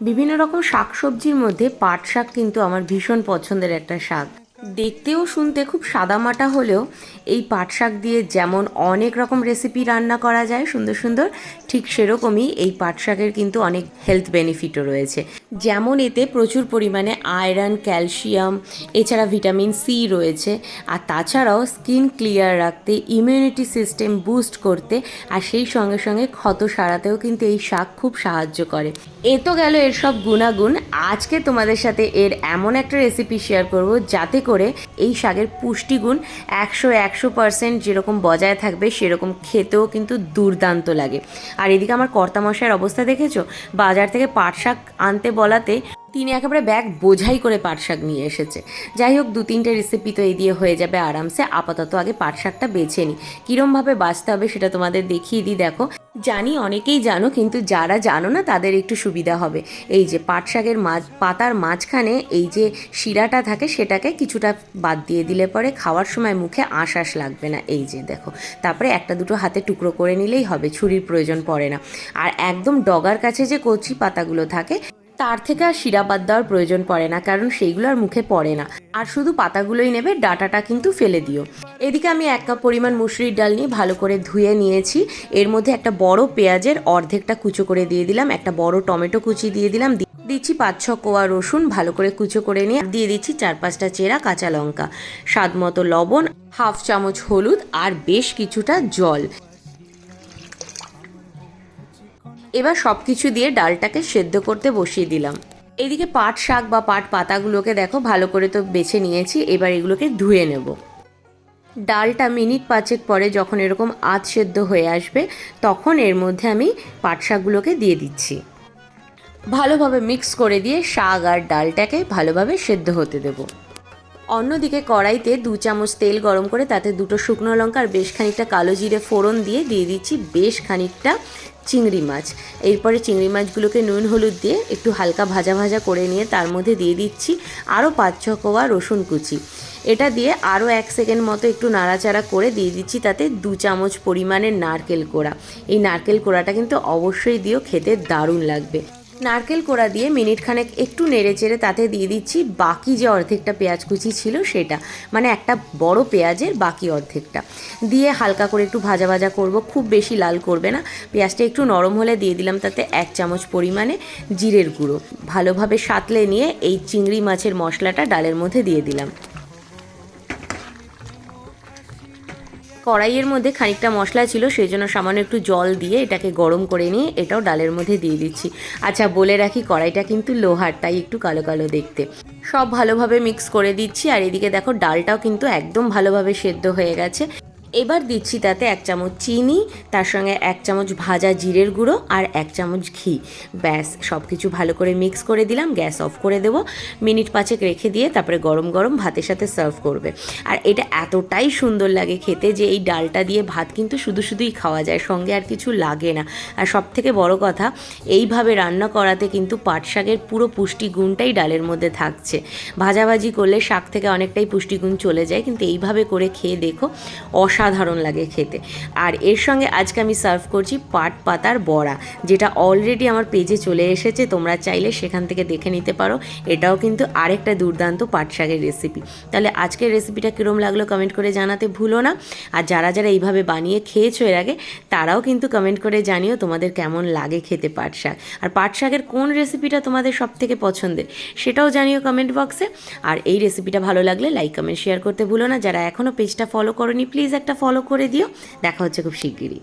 বিভিন্ন রকম শাকসবজির মধ্যে পাট শাক কিন্তু আমার ভীষণ পছন্দের একটা শাক। দেখতেও শুনতে খুব সাদামাটা হলেও এই পাট শাক দিয়ে যেমন অনেক রকম রেসিপি রান্না করা যায় সুন্দর সুন্দর, ঠিক সেরকমই এই পাট শাকের কিন্তু অনেক হেলথ বেনিফিটও রয়েছে। যেমন এতে প্রচুর পরিমাণে আয়রন, ক্যালসিয়াম, এছাড়া ভিটামিন সি রয়েছে। আর তাছাড়াও স্কিন ক্লিয়ার রাখতে ইমিউনিটি সিস্টেম বুস্ট করতে, আর সেই সঙ্গে সঙ্গে ক্ষত সারাতেও কিন্তু এই শাক খুব সাহায্য করে। এ তো গেল এর সব গুণাগুণ। আজকে তোমাদের সাথে এর এমন একটা রেসিপি শেয়ার করব, যাতে করে এই শাকের পুষ্টিগুণ একশো একশো পার্সেন্ট যেরকম বজায় থাকবে, সেরকম খেতেও কিন্তু দুর্দান্ত লাগে। আর এদিকে আমার কর্তামশাইয়ের অবস্থা দেখেছ? বাজার থেকে পাট শাক আনতে বলাতে তিনি একেবারে ব্যাগ বোঝাই করে পাট শাক নিয়ে এসেছে। যাই হোক দু তিনটে রেসিপি তো এই দিয়ে হয়ে যাবে আরামসে। আপাতত আগে পাট শাকটা বেছে নিই। কীরমভাবে বাঁচতে হবে সেটা তোমাদের দেখিয়ে দিই, দেখো। জানি অনেকেই জানো, কিন্তু যারা জানো না, তাদের একটু সুবিধা হবে। এই যে পাট শাকের মাছ পাতার মাঝখানে এই যে শিরাটা থাকে, সেটাকে কিছুটা বাদ দিয়ে দিলে পরে খাওয়ার সময় মুখে আঁশ আঁশ লাগবে না। এই যে দেখো, তারপরে একটা দুটো হাতে টুকরো করে নিলেই হবে, ছুরির প্রয়োজন পড়ে না। আর একদম ডগার কাছে যে কচি পাতাগুলো থাকে তার থেকে আর শিরা বাদ দেওয়ার প্রয়োজন পড়ে না, কারণ সেইগুলো আর মুখে পড়ে না। আর শুধু পাতাগুলোই নেবে, ডাটাটা কিন্তু ফেলে দিও। এদিকে আমি এক কাপ পরিমাণ মুসুরির ডাল নিয়ে ভালো করে ধুয়ে নিয়েছি। এর মধ্যে একটা বড় পেঁয়াজের অর্ধেকটা কুচো করে দিয়ে দিলাম, একটা বড় টমেটো কুচি দিয়ে দিলাম দিচ্ছি পাঁচ ছ কোয়া রসুন, ভালো করে কুচো করে নিয়ে দিয়ে দিচ্ছি চার পাঁচটা চেরা কাঁচা লঙ্কা। স্বাদ মতো লবণ, হাফ চামচ হলুদ আর বেশ কিছুটা জল। এবার সব কিছু দিয়ে ডালটাকে সেদ্ধ করতে বসিয়ে দিলাম। এদিকে পাট শাক বা পাট পাতাগুলোকে দেখো, ভালো করে তো বেছে নিয়েছি, এবার এগুলোকে ধুয়ে নেব। ডালটা মিনিট পাঁচেক পরে যখন এরকম আধ সেদ্ধ হয়ে আসবে, তখন এর মধ্যে আমি পাট শাকগুলোকে দিয়ে দিচ্ছি। ভালোভাবে মিক্স করে দিয়ে শাক আর ডালটাকে ভালোভাবে সেদ্ধ হতে দেবো। অন্যদিকে কড়াইতে দু চামচ তেল গরম করে তাতে দুটো শুকনো লঙ্কা আর বেশ খানিকটা কালো জিরে ফোড়ন দিয়ে দিয়ে দিচ্ছি বেশ খানিকটা চিংড়ি মাছ। এরপরে চিংড়ি মাছগুলোকে নুন, হলুদ দিয়ে একটু হালকা ভাজা ভাজা করে নিয়ে তার মধ্যে দিয়ে দিচ্ছি আরও পাঁচ, ছ কোয়া রসুন কুচি। এটা দিয়ে আরও এক সেকেন্ড মতো একটু নাড়াচাড়া করে দিয়ে দিচ্ছি তাতে দু চামচ পরিমাণের নারকেল কোড়া। এই নারকেল কোড়াটা কিন্তু অবশ্যই দিও, খেতে দারুণ লাগবে। নারকেল কোড়া দিয়ে মিনিট খানেক একটু নেড়ে চেড়ে তাতে দিয়ে দিচ্ছি বাকি যে অর্ধেকটা পেঁয়াজ কুচি ছিল সেটা। মানে একটা বড় পেঁয়াজের বাকি অর্ধেকটা। দিয়ে হালকা করে একটু ভাজা ভাজা করব, খুব বেশি লাল করবে না। পেঁয়াজটা একটু নরম হলে দিয়ে দিলাম তাতে এক চামচ পরিমাণে জিরের গুঁড়ো। ভালোভাবে সাঁতলে নিয়ে এই চিংড়ি মাছের মশলাটা ডালের মধ্যে দিয়ে দিলাম। কড়াইয়ের মধ্যে খানিকটা মশলা ছিল, সেই জন্য সামান্য একটু জল দিয়ে এটাকে গরম করে নিয়ে এটাও ডালের মধ্যে দিয়ে দিচ্ছি। আচ্ছা বলে রাখি কড়াইটা কিন্তু লোহার, তাই একটু কালো কালো দেখতে। সব ভালোভাবে মিক্স করে দিচ্ছি, আর এদিকে দেখো ডালটাও কিন্তু একদম ভালোভাবে সেদ্ধ হয়ে গেছে। এবার দিচ্ছি তাতে এক চামচ চিনি, তার সঙ্গে এক চামচ ভাজা জিরের গুঁড়ো আর এক চামচ ঘি। ব্যাস সব কিছু ভালো করে মিক্স করে দিলাম, গ্যাস অফ করে দেবো। মিনিট পাঁচেক রেখে দিয়ে তারপরে গরম গরম ভাতের সাথে সার্ভ করবে। আর এটা এতটাই সুন্দর লাগে খেতে যে এই ডালটা দিয়ে ভাত কিন্তু শুধু শুধুই খাওয়া যায়, সঙ্গে আর কিছু লাগে না। আর সব থেকে বড় কথা, এইভাবে রান্না করাতে কিন্তু পাট শাকের পুরো পুষ্টিগুণটাই ডালের মধ্যে থাকছে। ভাজাভাজি করলে শাক থেকে অনেকটাই পুষ্টিগুণ চলে যায়, কিন্তু এইভাবে করে খেয়ে দেখো অসাধারণ লাগে খেতে। আর এর সঙ্গে আজকে আমি সার্ভ করছি পাট পাতার বড়া, যেটা অলরেডি আমার পেজে চলে এসেছে, তোমরা চাইলে সেখান থেকে দেখে নিতে পারো। এটাও কিন্তু আরেকটা দুর্দান্ত পাট শাকের রেসিপি তাহলে আজকের রেসিপিটা কীরম লাগল কমেন্ট করে জানাতে ভুলো না। আর যারা যারা এইভাবে বানিয়ে খেয়েছো এর আগে, তারাও কিন্তু কমেন্ট করে জানিও তোমাদের কেমন লাগে খেতে পাট শাক। আর পাট শাকের কোন রেসিপিটা তোমাদের সব থেকে পছন্দের, সেটাও জানিও কমেন্ট বক্সে আর এই রেসিপিটা ভালো লাগলে লাইক কমেন্ট শেয়ার করতে ভুলো না। যারা এখনও পেজটা ফলো করনি প্লিজ একটা ফলো করে দিও। দেখা হচ্ছে খুব শিগগিরই।